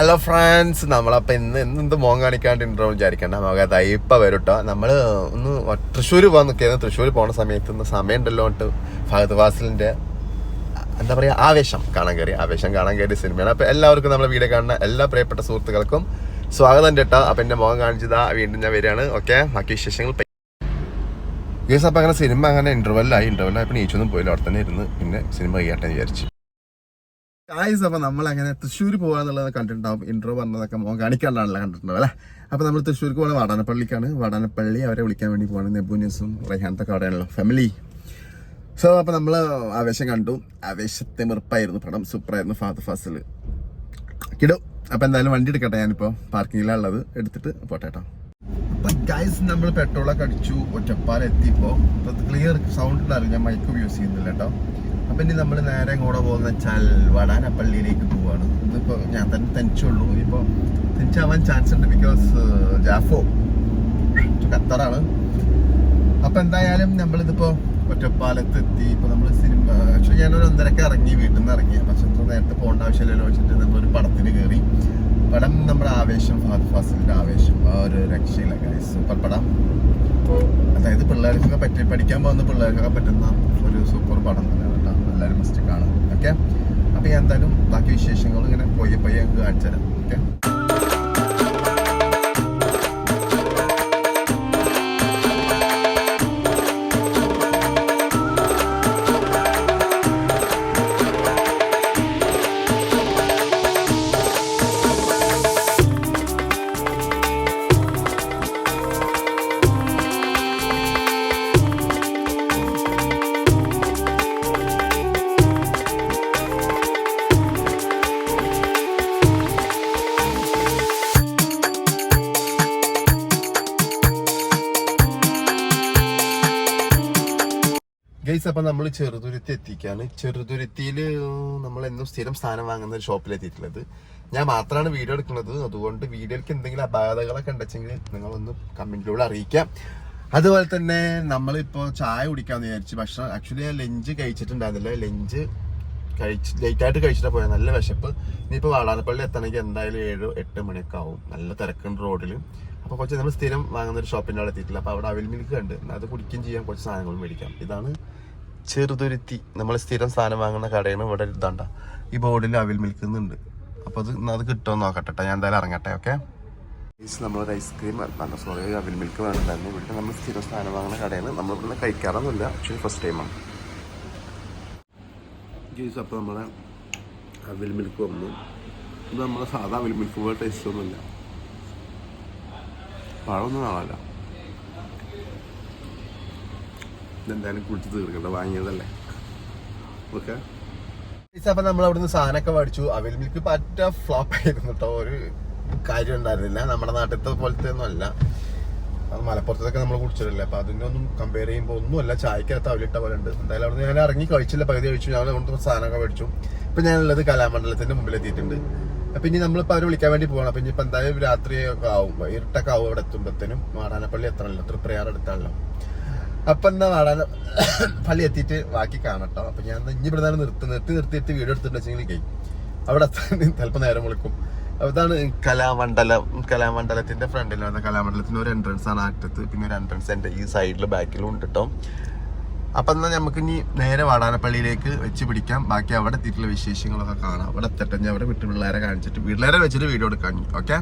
Hello friends നമ്മളപ്പോൾ ഇന്ന് എന്ത് മോൻ കാണിക്കാണ്ട് ഇൻട്രോ വിചാരിക്കണ്ട. നമുക്ക് തയ്പ്പ വരും കേട്ടോ നമ്മൾ ഒന്ന് തൃശ്ശൂർ പോകാൻ നിൽക്കുന്നത് തൃശ്ശൂർ പോണ സമയത്ത് ഇന്ന് സമയമുണ്ടല്ലോ ട്ട് ഫഹദ് ഫാസിലിന്റെ എന്താ പറയുക ആവേശം കാണാൻ കയറി ആവേശം കാണാൻ കയറി സിനിമയാണ്. അപ്പോൾ എല്ലാവർക്കും നമ്മളെ വീഡിയോ കാണുന്ന എല്ലാ പ്രിയപ്പെട്ട സുഹൃത്തുക്കൾക്കും സ്വാഗതം കേട്ടോ. അപ്പം എന്റെ മോൻ കാണിച്ചതാ. വീണ്ടും ഞാൻ വരികയാണ്. ഓക്കെ? ബാക്കി വിശേഷങ്ങൾ ഗേസ് അപ്പം അങ്ങനെ സിനിമ അങ്ങനെ ഇന്റർവെല്ലായി ഇന്റർവെല്ലായി ഇപ്പൊ നീച്ചൊന്നും പോയില്ല. അവിടെ തന്നെ ഇരുന്ന് പിന്നെ സിനിമ കഴിയട്ടെ എന്ന് വിചാരിച്ചു. ഗായ്സ് അപ്പം നമ്മൾ അങ്ങനെ തൃശ്ശൂർ പോകാന്നുള്ളത് കണ്ടിട്ടുണ്ടാവും. ഇൻട്രോ പറഞ്ഞതൊക്കെ മോൻ കാണിക്കാണ്ടാണല്ലോ കണ്ടിട്ടുണ്ടാവും അല്ലേ? അപ്പോൾ നമ്മൾ തൃശ്ശൂർക്ക് പോകുന്നത് വാടാനപ്പള്ളിക്കാണ്. വാടാനപ്പള്ളി അവരെ വിളിക്കാൻ വേണ്ടി പോവാണ്. നെബൂനിയസും റൈഹാനത്തൊക്കെ അവിടെയാണല്ലോ ഫാമിലി സോ അപ്പോൾ നമ്മൾ ആവേശം കണ്ടു. ആവേശത്തെ മെറുപ്പായിരുന്നു പടം സൂപ്പറായിരുന്നു ഫാദർ ഫാസിൽ കിടു. അപ്പോൾ എന്തായാലും വണ്ടി എടുക്കട്ടെ ഞാനിപ്പോൾ പാർക്കിങ്ങിലുള്ളത് എടുത്തിട്ട് പോട്ടെ കേട്ടോ അപ്പൊ ഗൈസ് നമ്മൾ പെട്രോളൊക്കെ അടിച്ചു ഒറ്റപ്പാലം എത്തിയപ്പോ ക്ലിയർ സൗണ്ട് ഉണ്ടായിരുന്നു ഞാൻ മൈക്ക് യൂസ് ചെയ്യുന്നില്ല കേട്ടോ. അപ്പൊ ഇനി നമ്മൾ നേരെ കൂടെ പോകുന്ന വെച്ചാൽ വടാനപ്പള്ളിയിലേക്ക് പോവാണ്. ഇന്നിപ്പോ ഞാൻ തന്നെ തനിച്ചുള്ളൂ. ഇപ്പൊ തനിച്ചാവാൻ ചാൻസ് ഉണ്ട് ബിക്കോസ് ജാഫോ ഖത്തറാണ്. അപ്പൊ എന്തായാലും നമ്മളിതിപ്പോൾ ഒറ്റപ്പാലത്ത് എത്തി ഇപ്പൊ നമ്മൾ സിനിമ ആക്ച്വലി ഞാനൊരു ഒന്നരക്ക് ഇറങ്ങി വീട്ടിൽ നിന്ന് ഇറങ്ങി. പക്ഷെ നേരത്തെ പോകേണ്ട ആവശ്യമില്ലല്ലോ. വെച്ചിട്ട് നമ്മളൊരു പടത്തിന് കയറി. പടം നമ്മുടെ ആവേശം ഫാദർ ഫാസിലിന്റെ ആവേശം ആ ഒരു രക്ഷയില്ല ഗൈസ് സൂപ്പർ പടം. അതായത് പിള്ളേർക്കൊക്കെ പറ്റി പഠിക്കാൻ പോകുന്ന പിള്ളേർക്കൊക്കെ പറ്റുന്ന ഒരു സൂപ്പർ പടം തന്നെയാണ് കേട്ടോ. എല്ലാവരും മസ്റ്റ് കാണും ഓക്കെ അപ്പൊ ഞാൻ എന്തായാലും ബാക്കി വിശേഷങ്ങൾ ഇങ്ങനെ പോയി പോയി കാണിച്ചു തരാം ഓക്കെ ഗൈസ് അപ്പൊ നമ്മൾ ചെറുതുരുത്തി എത്തിക്കാണ് ചെറുതുരുത്തിയിൽ നമ്മൾ എന്നും സ്ഥിരം സ്ഥാനം വാങ്ങുന്ന ഒരു ഷോപ്പിൽ എത്തിയിട്ടുള്ളത് ഞാൻ മാത്രമാണ് വീഡിയോ എടുക്കുന്നത്. അതുകൊണ്ട് വീഡിയോയ്ക്ക് എന്തെങ്കിലും അപാകതകളൊക്കെ ഉണ്ടെങ്കിൽ നിങ്ങളൊന്ന് കമന്റിലൂടെ അറിയിക്കാം. അതുപോലെ തന്നെ നമ്മളിപ്പോ ചായ കുടിക്കാന്ന് വിചാരിച്ചു ഭക്ഷണം ആക്ച്വലി ഞാൻ ലഞ്ച് കഴിച്ചിട്ടുണ്ടായിരുന്നില്ല. ലഞ്ച് കഴിച്ച് ലേറ്റ് ആയിട്ട് കഴിച്ചിട്ട് പോയത് നല്ല വിശപ്പ്. ഇനിയിപ്പോ വാടാനപ്പള്ളി എത്തണമെങ്കിൽ എന്തായാലും ഏഴ് എട്ട് മണിയൊക്കെ ആവും. നല്ല തിരക്കുണ്ട് റോഡിൽ അപ്പോൾ കുറച്ച് നമ്മൾ സ്ഥിരം വാങ്ങുന്ന ഒരു ഷോപ്പിന്റെ അവിടെ എത്തിയിട്ടില്ല. അപ്പൊ അവിടെ അവിൽ മിൽക്ക് കണ്ട് അത് കുടിക്കുകയും ചെയ്യാം. കുറച്ച് സാധനങ്ങളും മേടിക്കാം. ഇതാണ് ചെറുതുരുത്തി നമ്മൾ സ്ഥിരം സാധനം വാങ്ങുന്ന കടയാണ് ഇവിടെ ഇതാണ്ട. ഈ ബോർഡിൽ അവിൽ മിൽക്ക് അപ്പോൾ അപ്പൊ അത് അത് കിട്ടുമോ നോക്കട്ടെ ഞാൻ എന്തായാലും ഇറങ്ങട്ടെ ഓക്കെ? നമ്മളൊരു ഐസ്ക്രീം നല്ല സോറി അവിൽ മിൽക്ക് വേണ്ടായിരുന്നു ഇവിടെ നമ്മൾ സ്ഥിരം സാധനം വാങ്ങുന്ന കടയാണ് നമ്മൾ ഇവിടെ കഴിക്കാറൊന്നുമില്ല. ആക്ച്വലി ഫസ്റ്റ് ടൈമാണ് ജ്യൂസ് അപ്പോൾ നമ്മളെ അവിൽ മിൽക്ക് വന്നു. ഇത് നമ്മളെ സാധാ അവിൽ മിൽക്ക് പോലെ ടേസ്റ്റ് ഒന്നുമില്ല. പഴമൊന്നും കാണാല്ല ഇതെന്തായാലും കുടിച്ച് തീർക്കണ്ട വാങ്ങിയതല്ലേ. ഓക്കെ? അപ്പൊ നമ്മൾ അവിടുന്ന് സാധനമൊക്കെ മേടിച്ചു. അവൈലബിലിക്ക് മിൽക്ക് പറ്റ ഫ്ലോപ്പ് ആയിരുന്നു കേട്ടോ ഒരു കാര്യം ഉണ്ടായിരുന്നില്ല. നമ്മുടെ നാട്ടിലത്തെ പോലത്തെ ഒന്നും അല്ല. അത് മലപ്പുറത്തൊക്കെ നമ്മൾ കുടിച്ചിട്ടില്ല. അപ്പൊ അതിന്റെ ഒന്നും കമ്പയർ ചെയ്യുമ്പോൾ ഒന്നുമല്ല. ചായക്കകത്ത് അവലിട്ട പോലെ ഉണ്ട്. എന്തായാലും അവിടെ ഞാൻ ഇറങ്ങി കഴിച്ചില്ല. പകുതി കഴിച്ചു. ഞാൻ അവിടുത്തെ സാധനമൊക്കെ മേടിച്ചു. ഇപ്പൊ ഞാനുള്ളത് കലാമണ്ഡലത്തിന്റെ മുമ്പിൽ എത്തിയിട്ടുണ്ട് അപ്പൊ ഇനി നമ്മളിപ്പോ അവരെ വിളിക്കാൻ വേണ്ടി പോകണം അപ്പൊ ഇനിയിപ്പോ എന്തായാലും രാത്രി ഒക്കെ ആവും. ഇരുട്ടൊക്കെ ആവും അവിടെ എത്തുമ്പോഴത്തേനും മാടാനപ്പള്ളി എത്തണല്ലോ. തൃപ്രയാർ എടുത്താണല്ലോ അപ്പൊ എന്താ വാടാന പള്ളി എത്തിയിട്ട് ബാക്കി കാണട്ടോ. അപ്പൊ ഞാൻ ഇനി ഇവിടെ നിർത്തി നിർത്തി നിർത്തി നിർത്തി വീഡിയോ എടുത്തിട്ടുണ്ടെങ്കിൽ അവിടെ ചിലപ്പോൾ നേരം വിളിക്കും. അപ്പൊ ഇതാണ് കലാമണ്ഡലം കലാമണ്ഡലത്തിന്റെ ഫ്രണ്ടിൽ വന്ന കലാമണ്ഡലത്തിന്റെ ഒരു എൻട്രൻസ് ആണ് അറ്റത്ത്. പിന്നെ ഒരു എൻട്രൻസ് എന്റെ ഈ സൈഡിൽ ബാക്കിലും ഉണ്ട് കേട്ടോ അപ്പൊ എന്നാൽ നമുക്ക് ഇനി നേരെ വാടാനപ്പള്ളിയിലേക്ക് വെച്ച് പിടിക്കാം. ബാക്കി അവിടെ എത്തിയിട്ടുള്ള വിശേഷങ്ങളൊക്കെ കാണാം. അവിടെ എത്തട്ടെ ഞാൻ അവിടെ വിട്ട് പിള്ളേരെ കാണിച്ചിട്ട് പിള്ളേരെ വെച്ചിട്ട് വീഡിയോ എടുക്കാൻ ഓക്കെ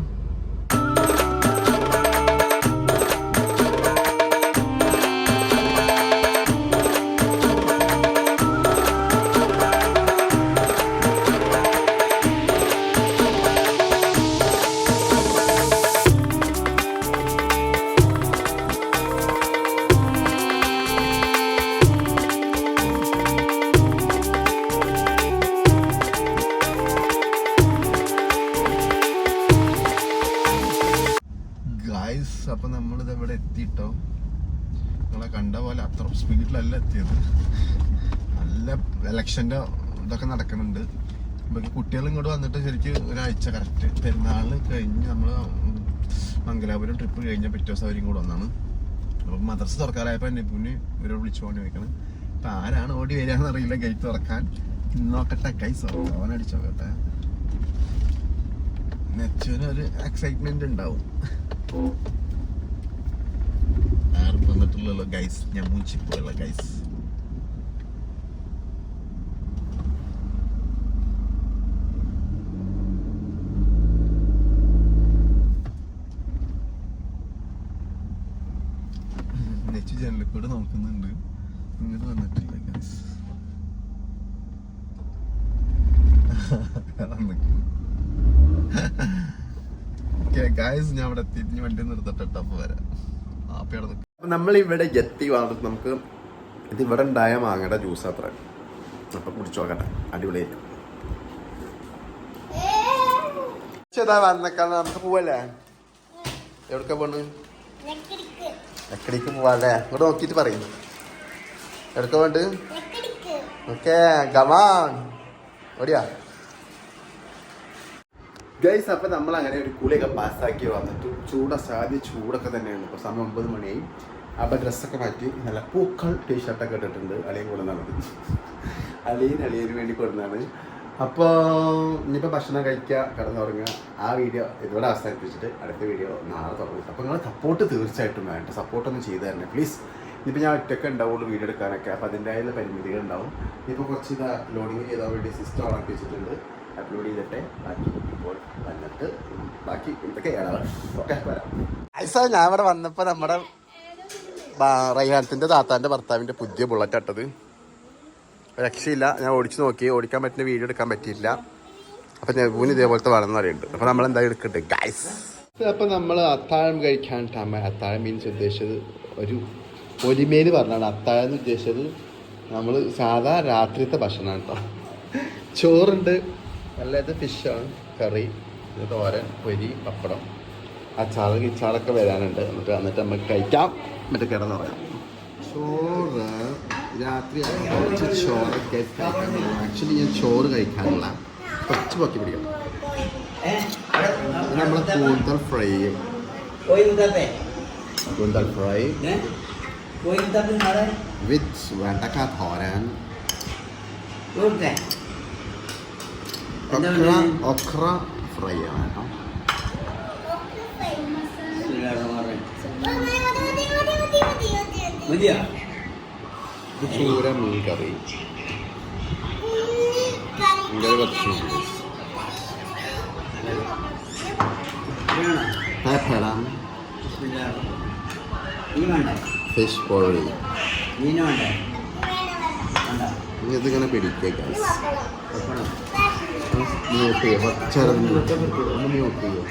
അപ്പൊ നമ്മളിത് ഇവിടെ എത്തിയിട്ടോ നിങ്ങളെ കണ്ട പോലെ അത്ര സ്പീഡിലല്ല എത്തിയത്. നല്ല എലക്ഷന്റെ ഇതൊക്കെ നടക്കുന്നുണ്ട്. കുട്ടികൾ ഇങ്ങോട്ട് വന്നിട്ട് ശരിക്കും ഒരാഴ്ച കറക്റ്റ് പെരുന്നാൾ കഴിഞ്ഞ് നമ്മൾ മംഗലാപുരം ട്രിപ്പ് കഴിഞ്ഞ പിറ്റേ ദിവസം അവരും കൂടെ വന്നാണ്. അപ്പൊ മദ്രസ തുറക്കാറായപ്പോ എന്നെ പുന്നി ഇവരോട് വിളിച്ചു പോകാൻ ചോദിക്കണം. അപ്പൊ ആരാണ് ഓടി വരികയെന്ന് അറിയില്ല ഗേറ്റ് തുറക്കാൻ. നോക്കട്ടെ കൈസ് അവൻ അടിച്ചോക്കട്ടെ നെച്ചുവിന് ഒരു എക്സൈറ്റ്മെന്റ് ഉണ്ടാവും. ആരും വന്നിട്ടില്ലല്ലോ ഗൈസ് ഞാൻ മൂച്ചിപ്പോയല്ലോ ഗൈസ് നെക്സ്റ്റ് കൂടെ ഇങ്ങോട്ട് ഞാൻ അവിടെ എത്തിയിട്ട് വണ്ടി നിർത്തട്ടെ ടപ്പ് വരാം. ആപ്പയുടെ നമ്മൾ ഇവിടെ എത്തി വന്നിട്ട് നമുക്ക് ഇത് ഇവിടെ ഉണ്ടായ മാങ്ങയുടെ ജ്യൂസ് അത്ര. അപ്പൊ കുടിച്ചു നോക്കട്ടെ. അടിപൊളിയായിരിക്കും ചേട്ടാ വന്നേക്കാണ് നമുക്ക് പോവല്ലേ? എവിടക്ക പോണ് എക്കടിക്ക് പോവാല്ലേ? ഇവിടെ നോക്കിയിട്ട് പറയും. എവിടക്ക പോണ്ട് ഓക്കെ ഗമാൻ ഓടിയാ. ഗൈസ് അപ്പൊ നമ്മൾ അങ്ങനെ ഒരു കുളിയൊക്കെ പാസ്സാക്കി വന്നിട്ട് ചൂട സാധ്യ ചൂടൊക്കെ തന്നെയാണ്. ഇപ്പൊ സമയം ഒമ്പത് മണിയായി. അപ്പൊ ഡ്രസ്സൊക്കെ മാറ്റി നല്ല പൂക്കൾ ടീഷർട്ടൊക്കെ ഇട്ടിട്ടുണ്ട്. അളിയൻ കൊടുന്നാണ് അളിയൻ അളിയന് വേണ്ടി കൊടുന്നാണ് അപ്പോൾ ഇനിയിപ്പോൾ ഭക്ഷണം കഴിക്കുക കിടന്നുറങ്ങുക ആ വീഡിയോ ഇതോടെ അവസാനിപ്പിച്ചിട്ട് അടുത്ത വീഡിയോ നാളെ തുടങ്ങും. അപ്പോൾ നിങ്ങൾ സപ്പോർട്ട് തീർച്ചയായിട്ടും വേണ്ട. സപ്പോർട്ടൊന്നും ചെയ്തു തരണേ പ്ലീസ് ഇനിയിപ്പോൾ ഞാൻ ഒറ്റയ്ക്ക് ഉണ്ടാവുള്ളൂ വീഡിയോ എടുക്കാനൊക്കെ. അപ്പോൾ അതിന്റെതായുള്ള പരിമിതികൾ ഉണ്ടാവും. ഇപ്പോൾ കുറച്ച് ഇതാ ലോഡിങ് ചെയ്താൽ വേണ്ടി സിസ്റ്റം ഓണാക്കി വെച്ചിട്ടുണ്ട് അപ്ലോഡ് ചെയ്തിട്ട് ബാക്കി ഇപ്പോൾ വന്നിട്ട് ബാക്കി ഇതൊക്കെ ഓക്കെ വരാം. ഞാൻ ഇവിടെ വന്നപ്പോൾ നമ്മുടെ റൈഹാനത്തിന്റെ താത്താന്റെ ഭർത്താവിന്റെ പുതിയ ബുള്ളറ്റ് അട്ടത് രക്ഷയില്ല ഞാൻ ഓടിച്ചു നോക്കി. ഓടിക്കാൻ പറ്റുന്ന വീഡിയോ എടുക്കാൻ പറ്റിയില്ല. അപ്പം നെബൂന് ഇതേപോലത്തെ വേണമെന്ന് പറയുന്നുണ്ട്. അപ്പൊ നമ്മൾ എന്തായാലും എടുക്കട്ടെ ഗൈസ് അപ്പം നമ്മൾ അത്താഴം കഴിക്കാൻ അത്താഴം മീൻസ് ഉദ്ദേശിച്ചത് ഒരു പൊലിമേൽ പറഞ്ഞാണ്. അത്താഴം എന്ന് ഉദ്ദേശിച്ചത് നമ്മൾ സാധാ രാത്രിത്തെ ഭക്ഷണമാണ് കേട്ടോ ചോറുണ്ട് നല്ലത് ഫിഷാണ് കറി ഇത് തോരൻ പൊരി പപ്പടം. അച്ചാറ് കിച്ചാറൊക്കെ വരാനുണ്ട്. എന്നിട്ട് എന്നിട്ട് നമുക്ക് കഴിക്കാം. എന്നിട്ട് കിടന്ന് പറയാം ചോറ് രാത്രി കുറച്ച് ചോറൊക്കെ ആക്ച്വലി ഞാൻ ചോറ് കഴിക്കാനുള്ള കുറച്ച് പൊക്കി പിടിക്കണം നമ്മളെ കൂന്തൽ ഫ്രൈ. കൂന്തൽ ഫ്രൈ. വിത്ത് വെണ്ടക്ക തോരൻ. ഒക്ര? ഒക്ര ഫ്രൈ ആണ് കേട്ടോ ചൂര മീൻ കറി വേണോ? പപ്പടം ഫിഷ് പൊളി ഇതിങ്ങനെ വെക്കണം മ്യൂട്ട് ചെയ്യുക കുറച്ചേരം ഒന്ന് ചെയ്യും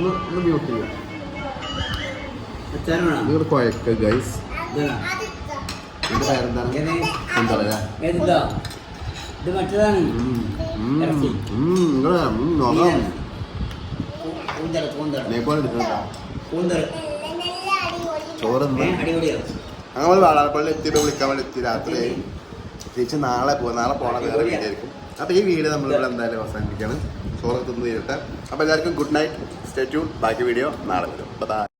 ഒന്ന് മ്യൂട്ട് നമ്മൾ വാളാപ്പള്ളി എത്തിയിട്ട് വിളിക്കാൻ വേണ്ടി എത്തി രാത്രി തിരിച്ച് നാളെ പോകാം നാളെ പോകണ വേറെ വീഡിയോ ആയിരിക്കും അപ്പോൾ ഈ വീഡിയോ നമ്മൾ നമ്മളിവിടെ എന്തായാലും അവസാനിപ്പിക്കുകയാണ്. ചോറ് തിന്ന് തീരട്ടെ അപ്പോൾ എല്ലാവർക്കും ഗുഡ് നൈറ്റ്. സ്റ്റേ ട്യൂൺ ബാക്കി വീഡിയോ നാളെ വരും. ബൈ